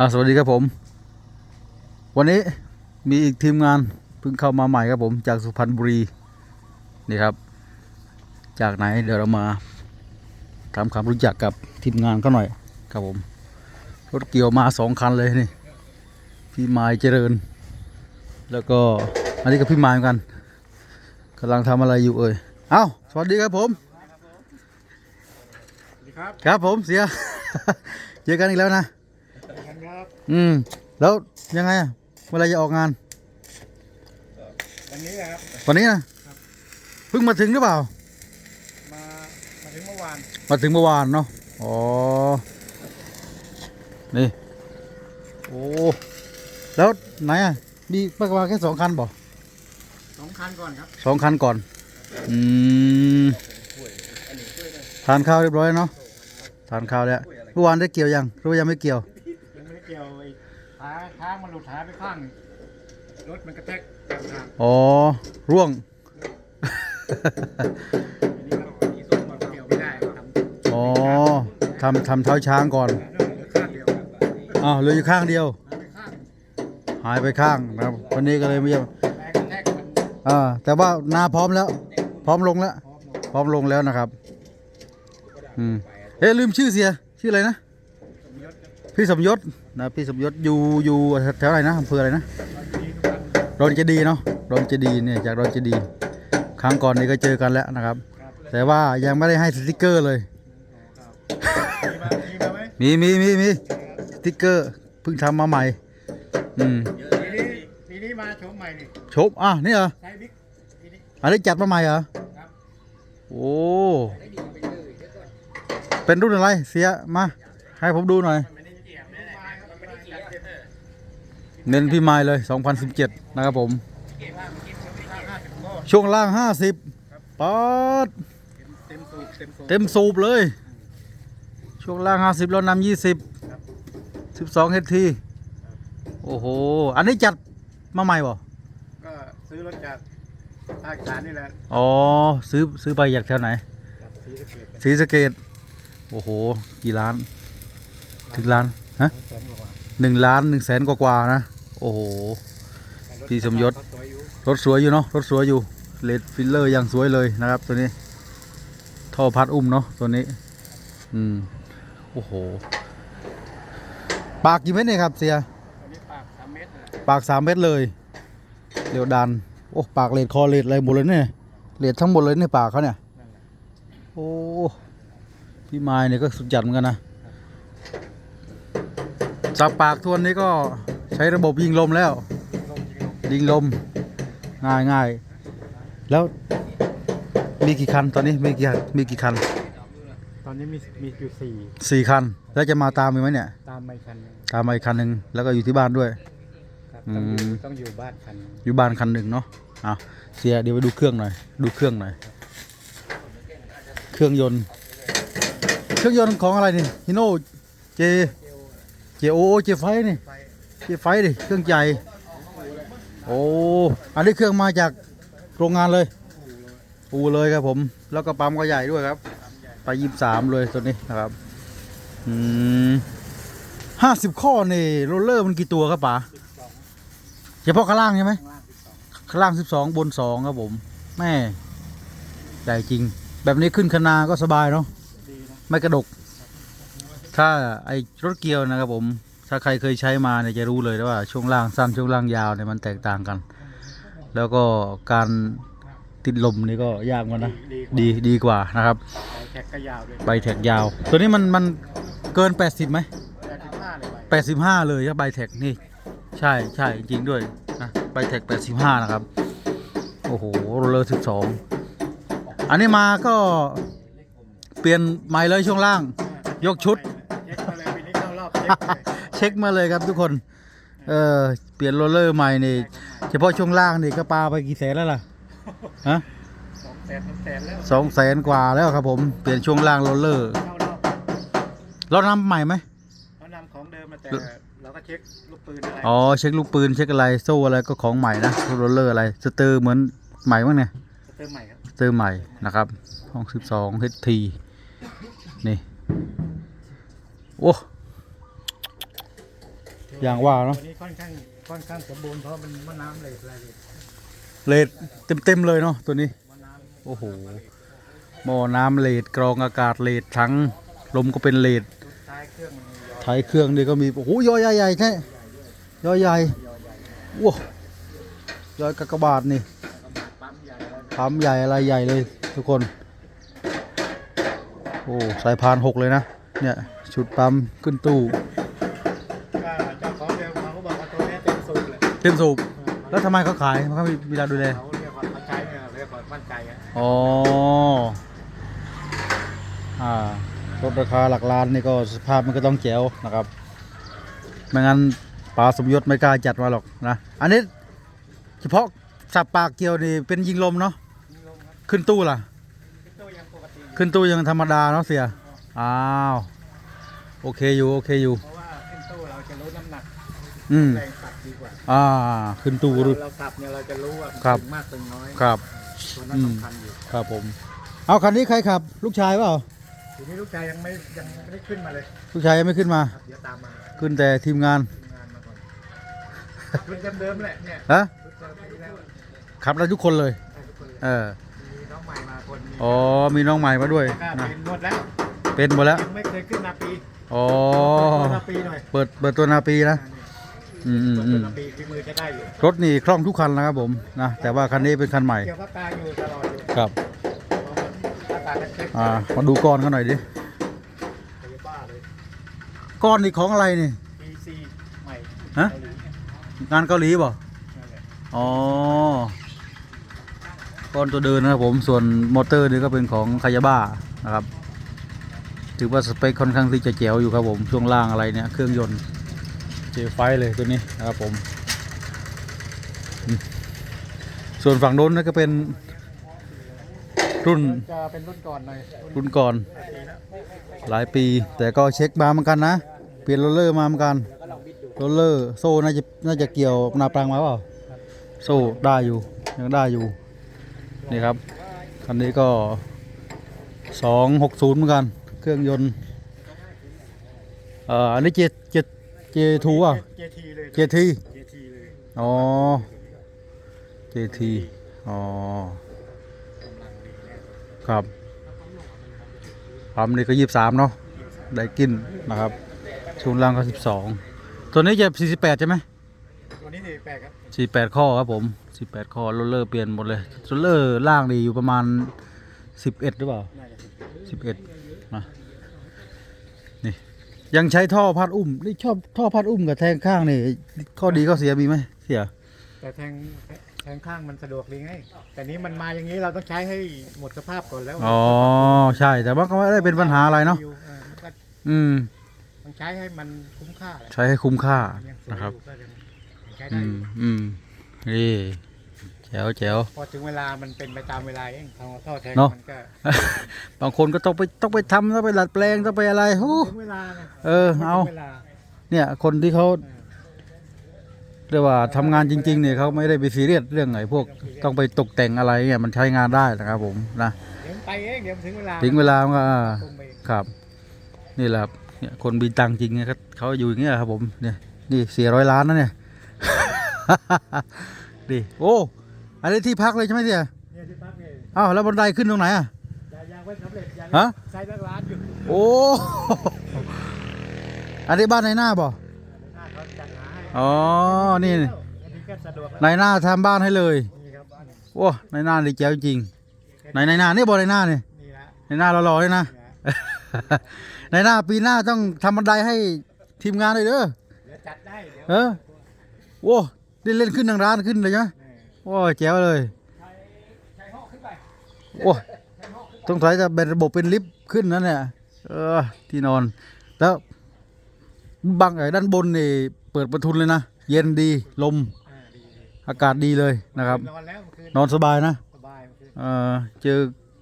อ่าสวัสดีครับผม วันนี้มีอีกทีมงานเพิ่งเข้ามาใหม่ครับผมจากสุพรรณบุรีนี่ครับ จากไหนเดี๋ยวเรามาทำความรู้จักกับทีมงานก็หน่อยครับผมรถเกี่ยวมาสองคันเลยนี่พี่ไม้เจริญ แล้วก็อันนี้ก็พี่ไม้เหมือนกันกำลังทำอะไรอยู่เอ่ยเอ้าสวัสดีครับผมสวัสดีครับครับผมเสีย เจอกันอีกแล้วนะกัน ครับอืม แล้วยังไงอะเมื่อไหรจะออกงาน วันนี้นะครับ วันนี้นะเพิ่งมาถึงหรือเปล่า มามาถึงเมื่อวานมาถึงเมื่อวานเนาะอ๋อนี่โอ้แล้วไหนอะมีมากกว่าแค่สองคันบ่สองคันก่อนครับสองคันก่อน อืมทานข้าวเรียบร้อยเนาะทานข้าวแล้วเมื่อวานได้เกี่ยวยังหรือว่ายังไม่เกี่ยวยังไม่ได้เกี่ยวไอ้ขาค้างมันหลุดหายไปข้างรถมันกระแทกกลางทางอ๋อ ร่วง อันนี้ก็อีส้มมันเกี่ยวไม่ได้ทำอ๋อทำทำเท้าช้างก่อนเหลือข้างเดียวอ้าวเหลืออยู่ข้างเดียว หายไปข้างหายไปข้างนะครับ วันนี้ก็เลยไม่เยี่ยมแรงกระแทกมันอ่า แต่ว่านาพร้อมแล้ว พร้อมลงแล้ว พร้อมหมดพร้อมลงแล้วนะครับ อืม เอ๊ะลืมชื่อเสีย ชื่ออะไรนะสมยศครับ พี่สมยศนะพี่สมยศอยู่อยู่แถวไหนนะอำเภออะไรนะตอนนี้ทุกวันดอนเจดีย์เนาะดอนเจดีย์เนี่ยจากดอนเจดีย์ครั้งก่อนนี้ก็เจอกันแล้วนะครับครับ แต่ว่ายังไม่ได้ให้สติกเกอร์เลยมีมามีมาไหมมีมีมีมีสติกเกอร์เพิ่งทำมาใหม่ อืมปีนี้ปีนี้มาโฉมใหม่นี่ชบอะนี่เหรอใช้บิ๊กปีนี้อันนี้จัดมาใหม่เหรอครับโอ้เป็นรุ่นอะไรเสียมาให้ผมดูหน่อย เกี่ยวเออเน้นพี่ไม้เลย 2017 นะครับผมเกี่ยวว่ามันกินห้าสิบโลช่วงล่าง 50ป๊อดเต็มสูบเต็มสูบเต็มสูบเลย ช่วงล่าง 50 แล้วนำ20 12เฮดทีโอ้โห อันนี้จัดมาใหม่บ่ก็ซื้อรถจากภาคอีสานนี่แหละ อ๋อ ซื้อซื้อไปจากแถวไหนซื้อสเกตศรีสะเกดโอ้โห กี่ล้าน ถึงล้าน ฮะแสนกว่า หนึ่งล้านหนึ่งแสนกว่าๆนะ โอ้โห พี่สมยศสวยอยู่รถสวยอยู่เนาะ รถสวยอยู่ เลดฟิลเลอร์ยังสวยเลยนะครับ ตัวนี้ ท่อพัดอุ้มเนาะตัวนี้ อืม โอ้โห ปากกี่เม็ดเนี่ยครับเสียอันนี้ปากสามเมตรนะปากสามเม็ดเลยเดี๋ยวดัน โอ้ ปากเลดคอเลดอะไรหมดเลยเนี่ย เลดทั้งหมดเลยในปากเขาเนี่ยนั่นแหละโอ้ พี่ไม้เนี่ยก็สุดจัดเหมือนกันนะ สับปากทวนนี้ก็ใช้ระบบยิงลมแล้วลงจริงลงยิงลมง่ายง่ายแล้วมีกี่คันตอนนี้มีกี่มีกี่คันตอนนี้มีมีอยู่สี่สี่คัน แล้วจะมาตามอีกไหมเนี่ย ตามไม่คันหนึ่งตามมาอีกคันหนึ่งแล้วก็อยู่ที่บ้านด้วย ครับอืต้องอยู่มต้องอยู่บ้านคันหนึ่งอยู่บ้านคันหนึ่งเนาะอะเสียเดี๋ยวไปดูเครื่องหน่อย ดูเครื่องหน่อย เครื่องยนต์ เครื่องยนต์ของอะไรนี่ฮิโน่เจ เจโอเจไฟนี่ไฟเจไฟดิเครื่องใหญ่โอ้อันนี้เครื่องมาจากโรงงานเลยปูเลยครับผม แล้วก็ปั๊มก็ใหญ่ด้วยครับ ไปยี่สามเลยตัวนี้นะครับอืมห้าสิบข้อนี่โรลเลอร์มันกี่ตัวครับป๋าเฉพาะข้างล่างใช่ไหมข้างล่างสิบสองบนสองครับผม แม่ใหญ่จริง แบบนี้ขึ้นคนาก็สบายเนาะไม่กระดก ถ้าไอ้รถเกียวนะครับผม ถ้าใครเคยใช้มาเนี่ยจะรู้เลยว่าช่วงล่างสั้นช่วงล่างยาวเนี่ยมันแตกต่างกัน แล้วก็การติดลมนี่ก็ยากเหมือนกันนะดีดีดีกว่านะครับใบแท็กก็ยาวด้วยใบแท็กยาว ตัวนี้มันมันเกิน 80ไหมแปดสิบห้าเลยใบแปดสิบห้าเลยครับใบแท็กนี่ ใช่ใช่จริงๆด้วยนะใบแท็กแปดสิบห้านะครับ โอ้โหโรลเลอร์สิบสองอันนี้มาก็เปลี่ยนใหม่เลยช่วงล่าง ยกชุด เช็คมาเลยปีนี้ เข้ารอบเช็คเลยเช็คมาเลยครับทุกคน เออเปลี่ยนโรลเลอร์ใหม่นี่เฉพาะช่วงล่างนี่ก็ปาไปกี่แสนแล้วล่ะฮะสองแสนสามแสนแล้วสองแสนกว่าแล้วครับผมเปลี่ยนช่วงล่างโรลเลอร์เข้ารอบเรานำใหม่ไหมเขานำของเดิมมาแต่เราก็เช็คลูกปืนอะไรอ๋อเช็คลูกปืนเช็คอะไรโซ่อะไรก็ของใหม่นะโรลเลอร์อะไรสเตอร์เหมือนใหม่บ้างเนี่ยเติมใหม่ครับสเตอร์ใหม่นะครับห้องสิบสองเฮทีนี่โอ้ อย่างว่าเนาะตัวนี้ค่อนข้างค่อนข้างสมบูรณ์เพราะมันมะน้ำเลยอะไรเลยเลดเต็มๆเลยเนาะตัวนี้มะน้โอ้โหหม้อน้ำเลดกรองอากาศเลดทั้งลมก็เป็นเลดำท้ายเครื่องมันมียอท้ายเครื่องนี่ก็มีโอ้โหยอใหญ่ๆใช่ยอใหญ่ว้าวยอยกากบาทนี่ปั๊มใหญ่แล้วปั๊มใหญ่อะไรใหญ่เลย ทุกคน โอ้สายพานหกเลยนะเนี่ยชุดปั๊มขึ้นตู้ เลยเต็มสูบแล้วทำไมเขาขายเขามีเวลาดูแลเขาเรียกว่าเขาใช้เนี่ยเรียกว่ามั่นใจอะอ๋ออ่ารถราคาหลักล้านนี่ก็สภาพมันก็ต้องแจ๋วนะครับไม่งั้นป๋าสมยศไม่กล้าจัดมาหรอกนะอันนี้เฉพาะสับปากเกียวนี่เป็นยิงลมเนาะลงครับขึ้นตู้ล่ะขึ้นตัวยังปกติอยู่ขึ้นตู้ยังธรรมดาเนาะเสียอ้าวโอเคอยู่โอเคอยู่เพราะว่าขึ้นตู้เราจะรู้น้ำหนักอืมแรงสับดีกว่า อ่าขึ้นตู้เรารู้เราสับเนี่ยเราจะรู้ว่าครับตึงมากตึงน้อยครับ ตัวนั้นอืม สำคัญอยู่ครับผม เอาคันนี้ใครขับ ลูกชายเปล่าทีนี้ลูกชายยังไม่ยังไม่ได้ขึ้นมาเลยลูกชายยังไม่ขึ้นมา ครับเดี๋ยวตามมาขึ้นแต่ทีมงานทำงานมาก่อนรุ่นเดิมๆแหละเนี่ยฮะรุ่นเดิมปีแล้วขับได้ทุกคนเลย ได้ทุกคนเลยเออมีน้องใหม่มาคนมีอ๋อมีน้องใหม่มาด้วยก็นะเป็นนวดแล้วเป็นหมดแล้วยังไม่เคยขึ้นนาปีอ๋อเปิดนาปีหน่อยเปิดเปิดตัวนาปีนะอืม อืมเปิดอืตัวมนาปีฝีมือจะได้อยู่รถนี่คล่องทุกคันนะครับผมนะแต่ว่าคันนี้เป็นคันใหม่ เกี่ยวกับตาอยู่ตลอดอยู่ครับเพราะมันอากาศมันเช็คอ่ามาดูก้อนเขาหน่อยดิไปบ้าเลยก้อนนี่ของอะไรนี่ PC ใหม่ฮะ เกาหลีงานเกาหลีเปล่า นั่นแหละอ๋อก้อนตัวเดินนะครับผมส่วนมอเตอร์นี่ก็เป็นของคายาบ้านะครับ ถือว่าสเปคค่อนข้างที่จะเจ๋วอยู่ครับผมช่วงล่างอะไรเนี่ยเครื่องยนต์ เจไฟเลยตัวนี้นะครับผม ส่วนฝั่งโน้นนั่นก็เป็นรุ่นจะเป็นรุ่นก่อนหน่อยรุ่นก่อนปีแล้วหลายปี แต่ก็เช็คมาเหมือนกันนะเปลี่ยนโรลเลอร์มาเหมือนกันโรลเลอร์โซ่น่าจะน่าจะเกี่ยวนาปรังมาเปล่าโซ่ได้อยู่ยังได้อยู่นี่ครับคันนี้ก็สองหกศูนย์เหมือนกัน เครื่องยนต์อันนี้เจเจ เจทูอะ JT เลยเจที JT เลยอ๋อเจทีอ๋อครับปั๊มนี่ก็ยี่สิบสามเนาะได้กินนะครับช่วงล่างก็สิบสองตัวนี้จะสี่สิบแปดใช่ไหมตัวนี้นี่แปลกครับสี่แปดข้อครับผมสี่แปดข้อโรลเลอร์เปลี่ยนหมดเลยโรลเลอร์ล่างนี่อยู่ประมาณสิบเอ็ดหรือเปล่าน่าจะสิบเอ็ดนะนี่ ยังใช้ท่อพัดอุ้มนี่ชอบท่อพัดอุ้มกับแทงข้างนี่ข้อดีข้อเสียมีไหมเสีย แต่แทงแทงข้างมันสะดวกดีไงแต่นี้มันมาอย่างนี้เราต้องใช้ให้หมดสภาพก่อนแล้วอ๋อใช่ แต่ว่าก็ไม่ได้เป็นปัญหาอะไรเนาะออมันก็อืมต้องใช้ให้มันคุ้มค่าแหละใช้ให้คุ้มค่ายังสวยนะครับอยู่ก็ยังใช้อืได้อมยู่อืมนี่ แจ๋วแจ๋ว พอถึงเวลามันเป็นไปตามเวลาเองทางท่อแทงเนอะ มันก็บางคนก็ต้องไปต้องไปทำต้องไปดัดแปลงต้องไปอะไรโอ้ถึงเวลาไงเออเอา ถึงเวลาเนี่ยคนที่เขาเออเรียกว่าทำงานจริงๆเนี่ยเขาไม่ได้ไปซีเรียสเรื่องไหนพวกต้องไปตกแต่งอะไรเนี่ยมันใช้งานได้นะครับผมนะเดี๋ยวมันไปเองเดี๋ยวมันถึงเวลาถึงเวลามันก็อ่าตรงไปเองครับ นี่แหละครับเนี่ยคนมีตังค์จริงเนี่ยเขาเขาอยู่อย่างเงี้ยครับผมเนี่ยนี่สี่ร้อยล้านนะเนี่ย ดิโอ้ อันนี้ที่พักเลยใช่ไหมเสียเนี่ยที่พักเนี่ยอ้าวแล้วบันไดขึ้นตรงไหนอะยางยางไว้สำเร็จยางฮะใช้ตั้งร้านอยู่โอ้อันนี้บ้านในหน้าบ่หน้าเขาจัดหาให้อ๋อนี่อันนี้ก็สะดวกแล้วในหน้าทำบ้านให้เลยนี่ครับโอ้ในหน้าดีแจ๋วจริงในในหน้านี่บ่ในหน้านี่นี่ละในหน้ารอๆเลยนะนี่ละในหน้าปีหน้าต้องทำบันไดให้ทีมงานเลยเด้อเดี๋ยวจัดได้เดี๋ยวเออโว้ได้เล่นขึ้นทางร้านขึ้นเลยใช่ไหมเออ โอ้ยแจ๋วเลยใช้ห้องขึ้นไปโอ้ต้องใช้จะเป็นระบบเป็นลิฟต์ขึ้นนั่นเนี่ยเออที่นอน แล้วบังไอ้ด้านบนนี่เปิดประทุนเลยนะ เย็นดีลมอ่าดีดีอากาศดีเลยนะครับ นอนแล้วเมื่อคืนนอนสบายนะสบายเมื่อคืนเออเจอ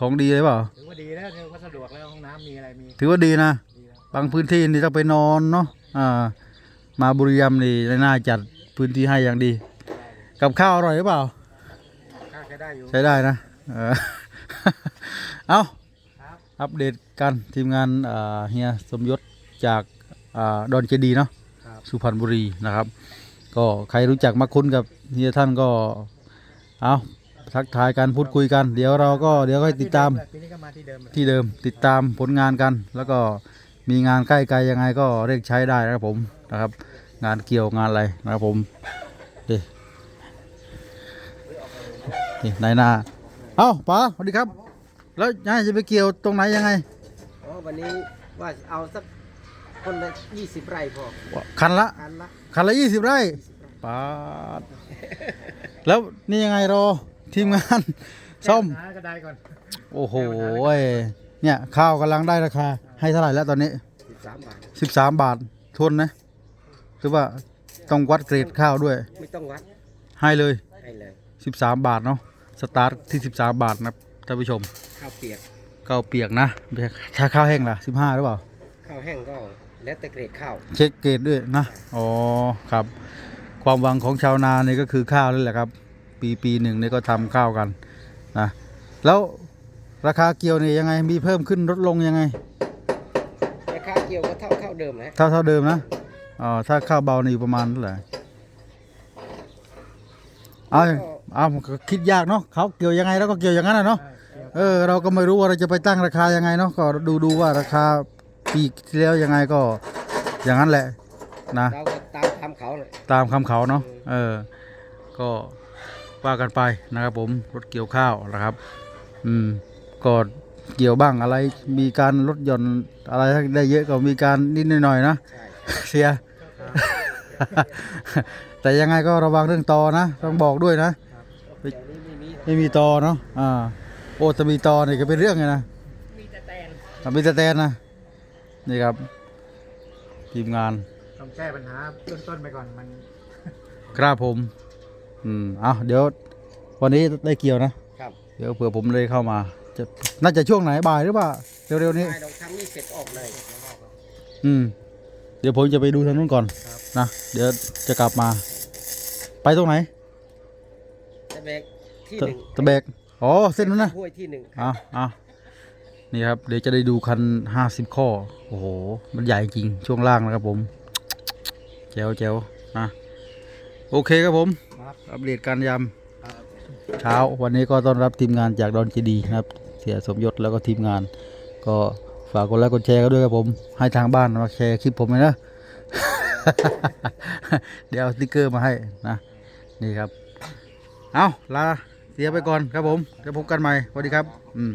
ของดีเลยเปล่า ถือว่าดีแล้วถือว่าสะดวกแล้วห้องน้ำมีอะไรมีถือว่าดีนะ ดีแล้วบางพื้นที่นี่ต้องไปนอนเนาะอ่ามาบุรีรัมย์นี่น่าจัดพื้นที่ให้อย่างดี กับข้าวอร่อยหรือเปล่า ข้าวใช้ได้อยู่ ใช้ได้นะ เออ เอาครับอัปเดตกันทีมงานอ่าเฮียสมยศจากอ่าดอนเจดีย์เนาะครับ สุพรรณบุรีนะครับ ก็ใครรู้จักมาคุ้นกับเฮียท่านก็ เอาทักทายกันพูดคุยกัน เดี๋ยวเราก็เดี๋ยวก็ติดตาม ปีนี้ก็มาที่เดิมที่เดิมติดตามผลงานกัน แล้วก็มีงานใกล้ไกลยังไงก็เรียกใช้ได้นะครับผมนะครับ งานเกี่ยวงานอะไรนะครับผมดิ นี่นายนาเอ้าป๋าสวัสดีครับ แล้วยายจะไปเกี่ยวตรงไหนยังไงอ๋อวันนี้ว่าเอาสักคนละยี่สิบไร่พอคันละคันละคันละยี่สิบไร่ป๋าดแล้วนี่ยังไงรอทีมงานซ่อมหากระไดก่อนโอ้โหเนี่ยข้าวกำลังได้ราคา ให้เท่าไหร่แล้วตอนนี้สิบสามบาทสิบสามบาททวนนะหรือว่าต้องวัดเกรดข้าวด้วย ไม่ต้องวัดให้เลยให้เลยสิบสามบาทเนาะ สตาร์ทที่สิบสามบาทนะครับท่านผู้ชมข้าวเปียกข้าวเปียกนะไม่ใช่ถ้าข้าวแห้งล่ะสิบห้าหรือเปล่า ข้าวแห้งก็แล้วแต่เกรดข้าว เช็คเกรดด้วยนะ อ๋อครับ ความหวังของชาวนานี่ก็คือข้าวนี่แหละครับ ปีปีหนึ่งนี่ก็ทำข้าวกันนะแล้วราคาเกี่ยวนี่ยังไงมีเพิ่มขึ้นลดลงยังไงแต่ข้าวเกี่ยวก็เท่าข้าวเดิมนะเท่าเท่าเดิมนะอ๋อถ้าข้าวเบานี่อยู่ประมาณเท่าไหร่เอาเอามันก็คิดยากเนาะเขาเกี่ยวยังไงแล้วก็เกี่ยวอย่างนั้นนะเนาะเออเราก็ไม่รู้ว่าเราจะไปตั้งราคายังไงเนาะก็ดูดูว่าราคาปีที่แล้วยังไงก็อย่างนั้นแหละนะเราก็ตามทำเขาเลยตามคำเขาเนาะเออ ก็ว่ากันไปนะครับผมรถเกี่ยวข้าวนะครับ อืมก็เกี่ยวบ้างอะไร มีการลดหย่อนอะไรถ้าได้เยอะก็มีการนิดหน่อยๆนะใช่เสีย แต่ยังไงก็ระวังเรื่องตอนะต้องบอกด้วยนะเดี๋ยวนี้ ไม่มีไม่มีตอเนาะอ่าโอ้จะมีตอนี่ก็เป็นเรื่องไงนะมีแต่แตนอะมีแต่แตนนะนี่ครับทีมงานต้องแก้ปัญหาเบื้องต้นไปก่อนมันครับผม อืมเอาเดี๋ยววันนี้ได้เกี่ยวนะ ครับเดี๋ยวเผื่อผมเลยเข้ามา จะน่าจะช่วงไหนบ่ายหรือเปล่าเร็วๆนี้ใช่เราทำนี่เสร็จออกเลย อืม เดี๋ยวผมจะไปดูทางนู้นก่อนนะ เดี๋ยวจะกลับมา ไปตรงไหนตะเบก ที่ตะหนึ่งตะเบกอ๋อเส้นนู้นนะห้วยที่หนึ่งเอาเอานี่ครับเดี๋ยวจะได้ดูคันห้าสิบข้อ โอ้โห มันใหญ่จริงช่วงล่างนะครับผมแจ๋วแจ๋วนะโอเคครับผมครับอัปเดตการยำเช้าวันนี้ก็ต้อนรับทีมงานจากดอนเจดีย์นะครับ เสียสมยศแล้วก็ทีมงาน ก็ฝากกดไลค์กดแชร์กันด้วยครับผม ให้ทางบ้านมาแชร์คลิปผมเลยนะ เดี๋ยวเอาสติ๊กเกอร์มาให้นะ นี่ครับ เอาลา เสียไปก่อนครับผมเดี๋ยวพบกันใหม่สวัสดีครับ อืม